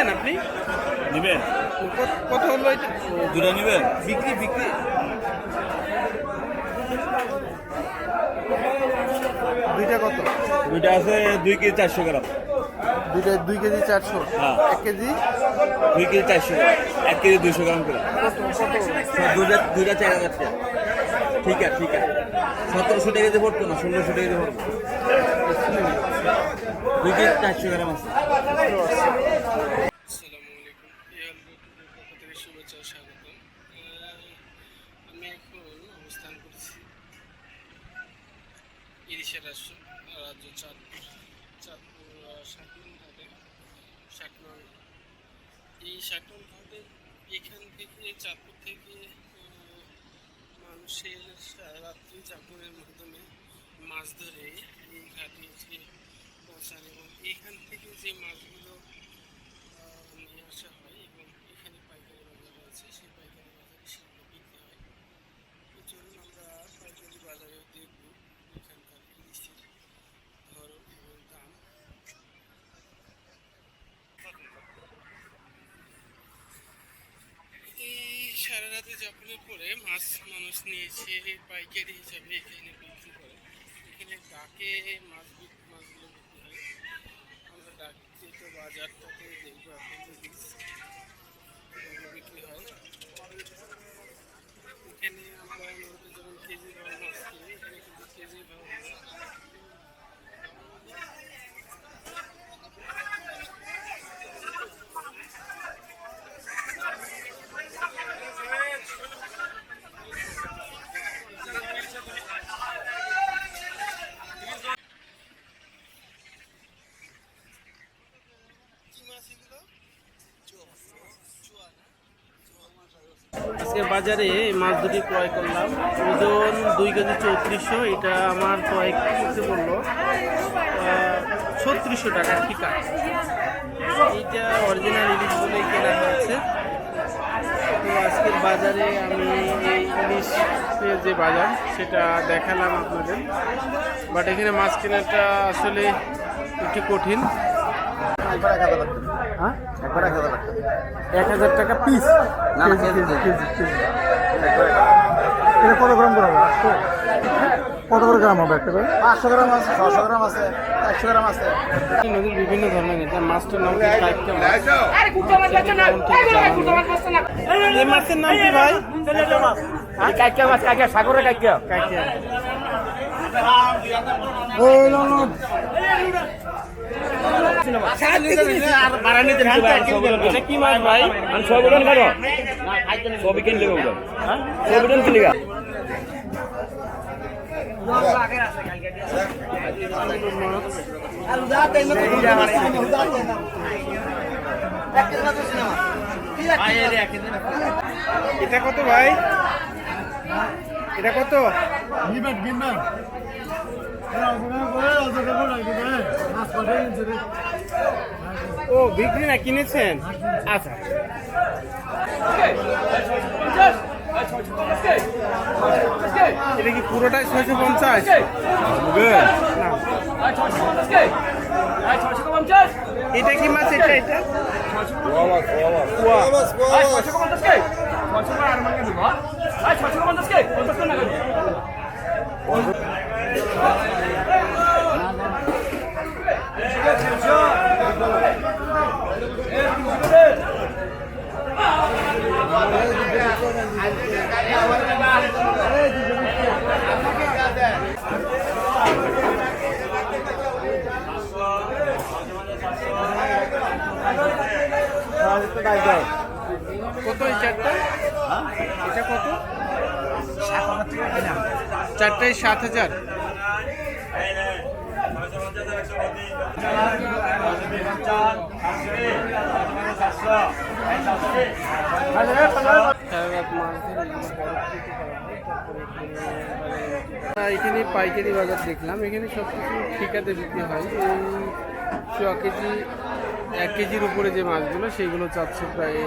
নিচ্ছেন আপনি? নিবেন। কত- হলো এটা? দুটা নিবেন। বিক্রি বিক্রি। দুইটা কত? দুইটা আছে দুই কেজি চারশো গ্রাম। দুইটা দুই কেজি চারশো? হ্যাঁ। এক কেজি? দুই কেজি চারশো গ্রাম। এক কেজি দুইশো গ্রাম করে। দুইটা দুইটা চার হাজার টাকা। ঠিক আছে ঠিক আছে। সতেরোশো টাকা দিয়ে পড়তো না ষোলোশো টাকা দিয়ে পড়ব দুই কেজি চারশো গ্রাম আছে। ইরিশা রাষ্ট্র, রাজ্য চাঁদপুর চাঁদপুর শাকন ঘাটে শাকনল এই শাকনল ঘাটে এখান থেকে চাঁদপুর থেকে মানুষের রাত্রি যাপনের মাধ্যমে মাছ ধরে এই ঘাটে এসে পৌঁছান এবং এখান থেকে যে মাছগুলো আহ, নিয়ে আসা হয় এবং এখানে পাইকারি বাজার রয়েছে সেই পাইকারি বাজারে সেগুলো বিক্রি হয় তো চলুন আমরা পাইকারি বাজারেও দেখব এখানকার ইলিশের ধরন এবং দাম এই যাপনের পরে মাছ মানুষ নিয়েছে, পাইকারি হিসাবে এখানে বিক্রি করে। এখানে ডাকে মাছ মাছগুলো বিক্রি হয়। আমরা ডাকতে তো বাজারটাকে দেখব এখন বিক্রি হয়। এখানে আমরা যেমন কেজি ভাবে মাছ কিনি, এখানে কিন্তু কেজি ভাবে আজকে বাজারে এই মাছ দুটি ক্রয় করলাম। ওজন দুই কেজি চৌত্রিশশো, এটা আমার ক্রয় করতে বলল। ছত্রিশশো টাকা ঠিকা এইটা অরিজিনাল ইলিশ বলেই কেনা হয়েছে। তো আজকের বাজারে আমি এই ইলিশের যে বাজার, সেটা দেখালাম আপনাদের। বাট এখানে মাছ কেনাটা আসলে একটু কঠিন। এক হাজার টাকা পিস না, না, কেজি, কেজি, এটা কত গ্রাম করে হবে? কত করে গ্রাম হবে একটা করে? পাঁচশো গ্রাম আছে ছশো গ্রাম আছে একশো গ্রাম আছে। নদীর বিভিন্ন ধরনের মাছটার নাম এই মাছের নাম কি ভাই? কাইকা মাছ। কাইকা সাগরে কাইকা এটা কি মাছ ভাই? আমি সবগুলো খাব? সবই কিনলে ওগুলো সবগুলো কিনলে এটা কত ভাই? এটা কত? গিনবেন, ও, বিক্রি না, কিনেছেন? আচ্ছা। এটা কি পুরোটাই ছয়শো পঞ্চাশ? এটা কি মাছ, এটা এটা? কত এই চারটা এটা কত? চারটায় সাত হাজার। এখানে পাইকারি বাজার দেখলাম। এখানে সব কিছু ঠিকাতে বিক্রি হয়। এই ছ কেজি, এক কেজির উপরে যে মাছগুলো সেইগুলো চাচ্ছে প্রায়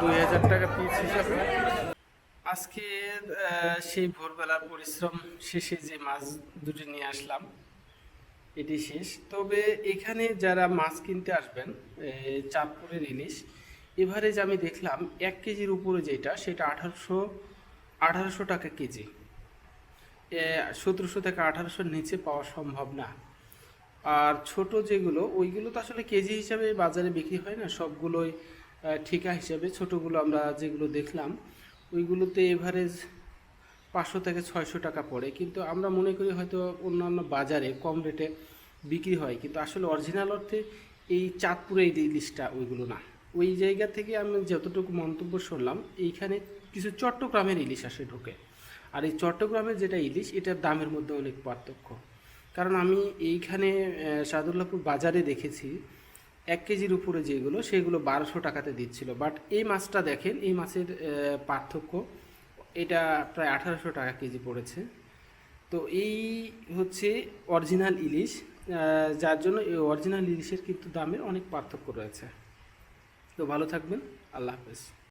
দুই হাজার টাকা পিস হিসাবে। আজকে সেই ভোরবেলার পরিশ্রম শেষে যে মাছ দুটি নিয়ে আসলাম, এটি শেষ। তবে এখানে যারা মাছ কিনতে আসবেন চাঁদপুরের ইলিশ, এভারেজ আমি দেখলাম এক কেজির উপরে যেটা, সেটা আঠারোশো আঠারোশো টাকা কেজি। সতেরোশো থেকে আঠারোশোর নিচে পাওয়া সম্ভব না। আর ছোট যেগুলো, ওইগুলো তো আসলে কেজি হিসাবে বাজারে বিক্রি হয় না, সবগুলোই ঠিকা হিসাবে ছোটোগুলো আমরা যেগুলো দেখলাম, ওইগুলোতে এভারেজ পাঁচশো থেকে ছয়শো টাকা পড়ে। কিন্তু আমরা মনে করি হয়তো অন্যান্য বাজারে কম রেটে বিক্রি হয়, কিন্তু আসলে অরিজিনাল অর্থে এই চাঁদপুরে এই ইলিশটা ওইগুলো না। ওই জায়গা থেকে আমি যতটুকু মন্তব্য শুনলাম, এইখানে কিছু চট্টগ্রামের ইলিশ আসে ঢোকে। আর এই চট্টগ্রামের যেটা ইলিশ, এটার দামের মধ্যে অনেক পার্থক্য। কারণ আমি এইখানে সাদুল্লাপুর বাজারে দেখেছি এক কেজির উপরে যেগুলো, সেগুলো বারোশো টাকাতে দিচ্ছিল। বাট এই মাছটা দেখেন, এই মাছের পার্থক্য, এটা প্রায় আঠারোশো টাকা কেজি পড়েছে। তো এই হচ্ছে অরিজিনাল ইলিশ যার জন্য এই অরিজিনাল ইলিশের কিন্তু দামের অনেক পার্থক্য রয়েছে। তো ভালো থাকবেন, আল্লাহ হাফেজ।